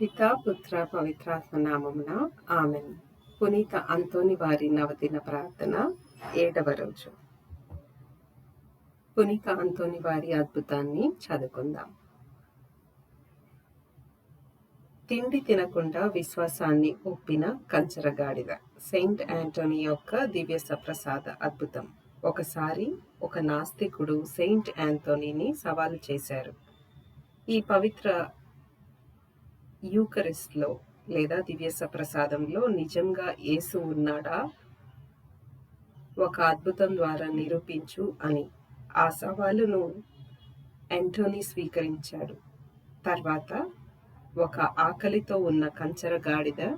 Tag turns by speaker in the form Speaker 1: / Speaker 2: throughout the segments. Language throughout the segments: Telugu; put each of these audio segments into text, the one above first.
Speaker 1: పితా పుత్ర పవిత్రాత్మ నామమున ఆమెన్ పునీత అంతోని వారి నవదిన ప్రార్థన ఏడవ రోజు. పునీత అంతోని వారి అద్భుతాన్ని చదువుకుందాం. తిండి తినకుండా విశ్వాసాన్ని ఒప్పిన కంచరగాడిద. సెయింట్ యాంటోనీ యొక్క దివ్య సప్రసాద అద్భుతం. ఒకసారి ఒక నాస్తికుడు సెయింట్ యాంటోనీని సవాలు చేశారు. ఈ పవిత్ర యూకరిస్ట్లో లేదా దివ్య ప్రసాదంలో నిజంగా యేసు ఉన్నాడా? ఒక అద్భుతం ద్వారా నిరూపించు అని ఆ సవాలును యాంటోనీ స్వీకరించాడు. తర్వాత ఒక ఆకలితో ఉన్న కంచర గాడిద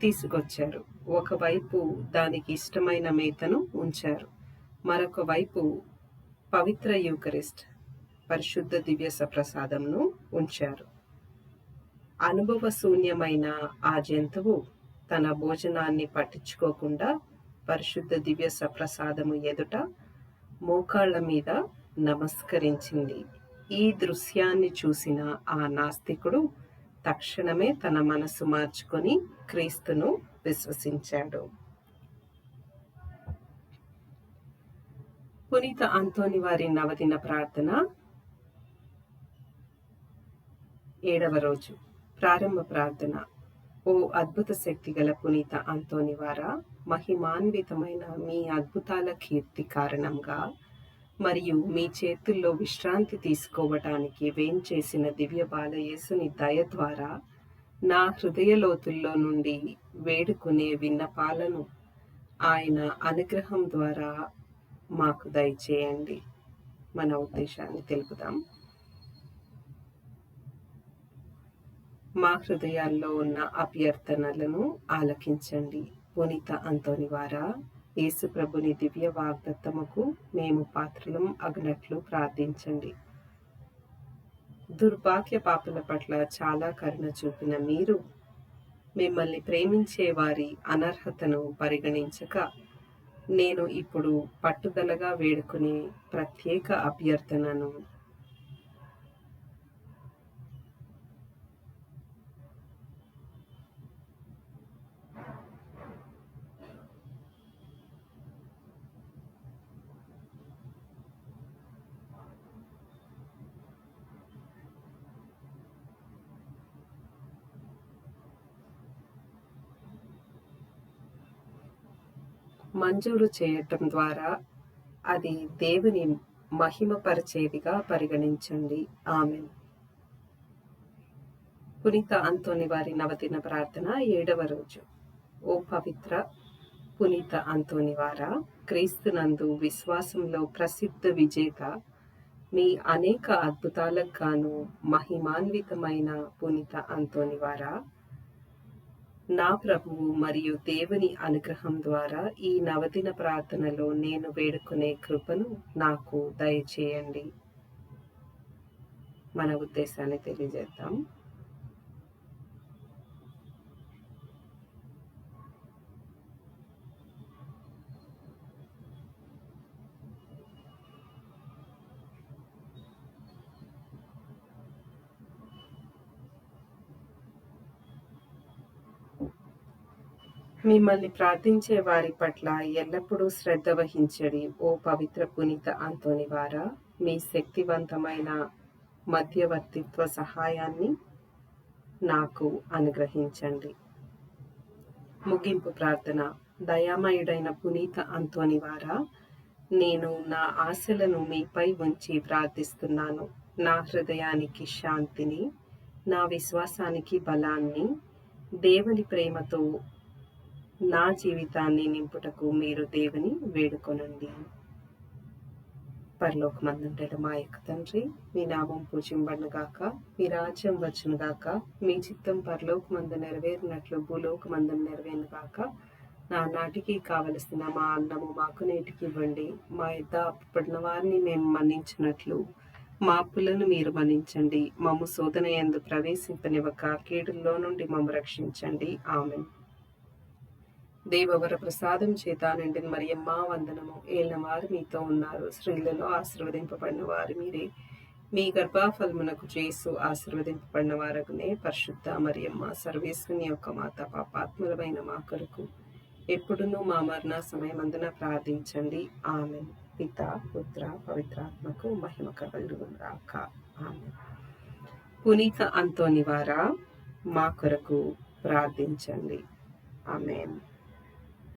Speaker 1: తీసుకొచ్చారు. ఒకవైపు దానికి ఇష్టమైన మేతను ఉంచారు. మరొక వైపు పవిత్ర యూకరిస్ట్ పరిశుద్ధ దివ్య ప్రసాదంను ఉంచారు. అనుభవ శూన్యమైన ఆ జంతువు తన భోజనాన్ని పట్టించుకోకుండా పరిశుద్ధ దివ్య సప్రసాదము ఎదుట మోకాళ్ళ మీద నమస్కరించింది. ఈ దృశ్యాన్ని చూసిన ఆ నాస్తికుడు తక్షణమే తన మనసు మార్చుకొని క్రీస్తును విశ్వసించాడు. పునీత అంతోని వారి నవదిన ప్రార్థన ఏడవ రోజు. ప్రారంభ ప్రార్థన. ఓ అద్భుత శక్తి గల పునీత అంతోనివారా మహిమాన్వితమైన మీ అద్భుతాల కీర్తి కారణంగా మరియు మీ చేతుల్లో విశ్రాంతి తీసుకోవటానికి వేంచేసిన దివ్య బాలయేసుని దయ ద్వారా నా హృదయ లోతుల్లో నుండి వేడుకునే విన్నపాలను ఆయన అనుగ్రహం ద్వారా మాకు దయచేయండి. మన ఉద్దేశాన్ని తెలుపుదాం. మా హృదయాల్లో ఉన్న అభ్యర్థనలను ఆలకించండి. పునీత అంతోని వారా యేసుప్రభుని దివ్య వాగ్దత్తముకు మేము పాత్రలం అగినట్లు ప్రార్థించండి. దుర్భాగ్య పాపల పట్ల చాలా కరుణ చూపిన మీరు మిమ్మల్ని ప్రేమించే వారి అనర్హతను పరిగణించక నేను ఇప్పుడు పట్టుదలగా వేడుకునే ప్రత్యేక అభ్యర్థనను మంజూరు చేయటం ద్వారా అది దేవుని మహిమపరిచేదిగా పరిగణించండి. ఆమె పునీత అంతోని వారి నవదిన ప్రార్థన ఏడవ రోజు. ఓ పవిత్ర పునీత అంతోని వారా క్రీస్తునందు విశ్వాసంలో ప్రసిద్ధ విజేత మీ అనేక అద్భుతాలకు గాను మహిమాన్వితమైన పునీత అంతోని వారా నా ప్రభువు మరియు దేవుని అనుగ్రహం ద్వారా ఈ నవదిన ప్రార్థనలో నేను వేడుకునే కృపను నాకు దయచేయండి. మన ఉద్దేశాన్ని తెలియజేద్దాం. మిమ్మల్ని ప్రార్థించే వారి పట్ల ఎల్లప్పుడూ శ్రద్ధ వహించడి. ఓ పవిత్ర పునీత అంతోని వారా మీ శక్తివంతమైన మధ్యవర్తిత్వ సహాయాన్ని నాకు అనుగ్రహించండి. ముగింపు ప్రార్థన. దయామయుడైన పునీత అంతోని వారా నేను నా ఆశలను మీపై ఉంచి ప్రార్థిస్తున్నాను. నా హృదయానికి శాంతిని నా విశ్వాసానికి బలాన్ని దేవుని ప్రేమతో నా జీవితాన్ని నింపుటకు మీరు దేవుని వేడుకొనండి. పరలోకమందుంటాడు మా యొక్క తండ్రి మీ నామం పూజింబడినగాక మీ రాజ్యం వచ్చిన గాక మీ చిత్తం పరలోకమందు నెరవేరినట్లు భూలోకమందు నెరవేరును గాక నా నాటికి కావలసిన మా అన్నము మాకు నేటికి ఇవ్వండి మా యొక్క అప్పడిన వారిని మేము మన్నించినట్లు మా అప్పులను మీరు మన్నించండి. మము శోధన ఎందు ప్రవేశింపనివ్వక కీడుల్లో నుండి మమ్మ రక్షించండి. ఆమెను. దేవవర ప్రసాదం చేత నిండిన మరియమ్మ వందనము. ఏళ్ళ వారు మీతో ఉన్నారు. స్త్రీలలో ఆశీర్వదింపబడిన వారు మీరే. మీ గర్భాఫలమునకు చేసు ఆశీర్వదింపబడిన వారకునే పరిశుద్ధ మరియమ్మ సర్వేశ్వని యొక్క మాత పాపాత్మలమైన మా కొరకు ఎప్పుడునూ మా మరణ సమయమందున ప్రార్థించండి. ఆమె పిత పుత్ర పవిత్రాత్మకు మహిమ రాక ఆమె పునీత అంతోని వారా మా కొరకు ప్రార్థించండి. ఆమె